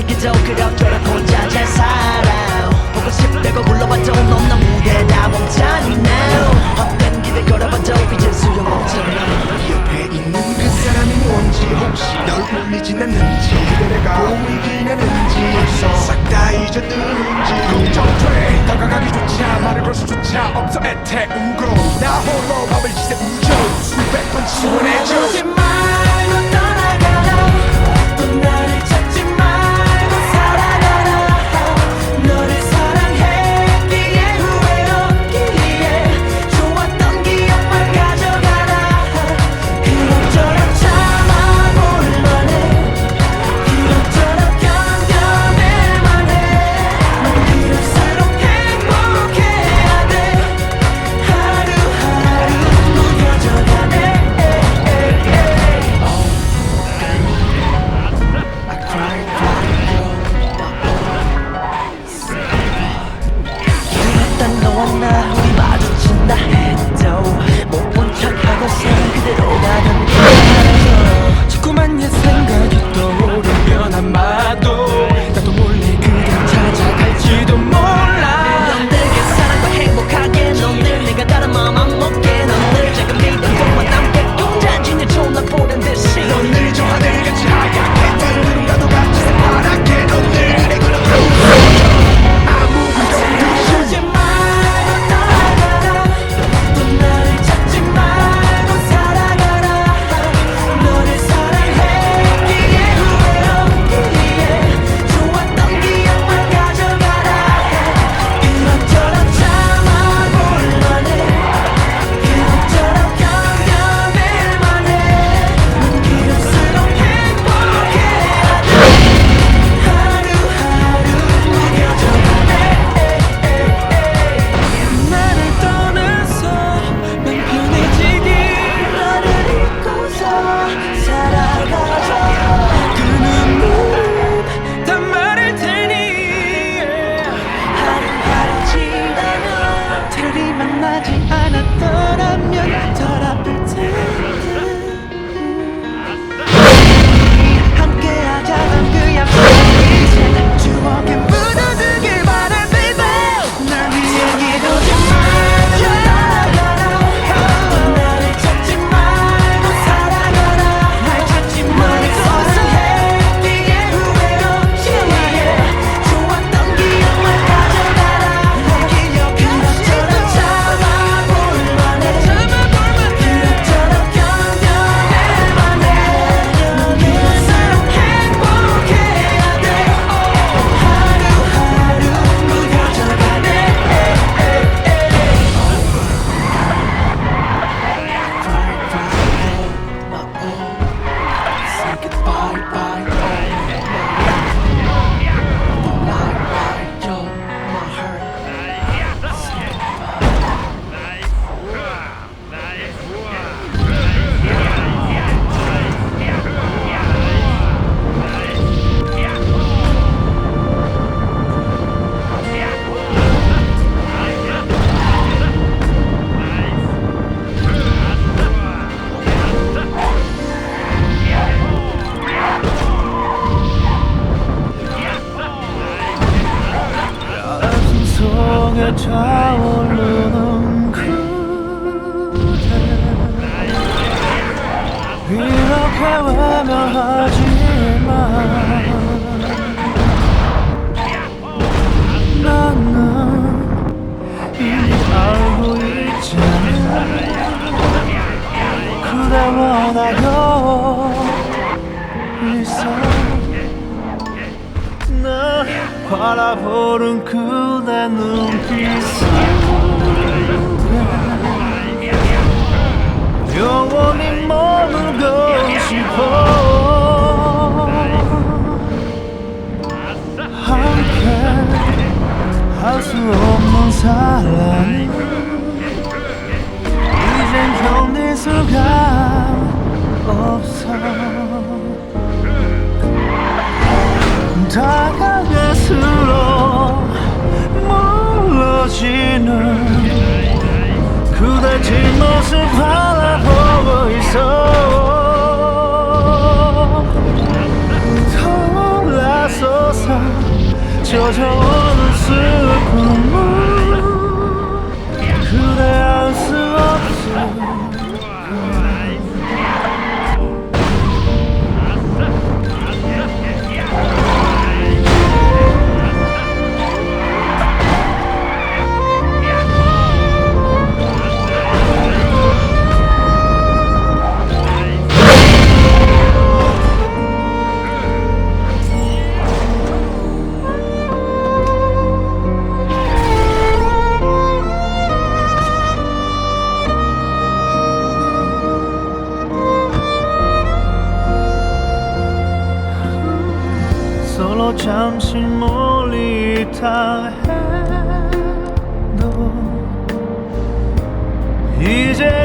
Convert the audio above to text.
말이 그저 그럭저럭 혼자 잘 살아 보고 싶다고 불러봤자 넌나 무대 다 멈춰니 now 헛된 길을 걸어봤자 이젠 수용없잖아 옆에 있는 그 사람이 뭔지 혹시 널 울리진 않는지 그대 내가 보이긴 하는지 싹다 잊었는지 걱정돼. 다가가기조차 말을 걸 수조차 없어. 애태우고 나 홀로 밤을 지새 우죠 수백 번 지원해줘. 속에 차오르는 그대. 이렇게 외면하지만 나는 이미 알고 있잖아 그대 원하고 있어 날 바라보는 그대 눈빛 영원히 머물고 싶어. 함께 할 수 없는 사랑 이젠 견딜 수가 없어. 다가 갈수록 멀어지는 그대 뒷모습 바라보고 있어. 돌아서서 젖어오는 숨 저 잠시 멀리 있다 해도 이제는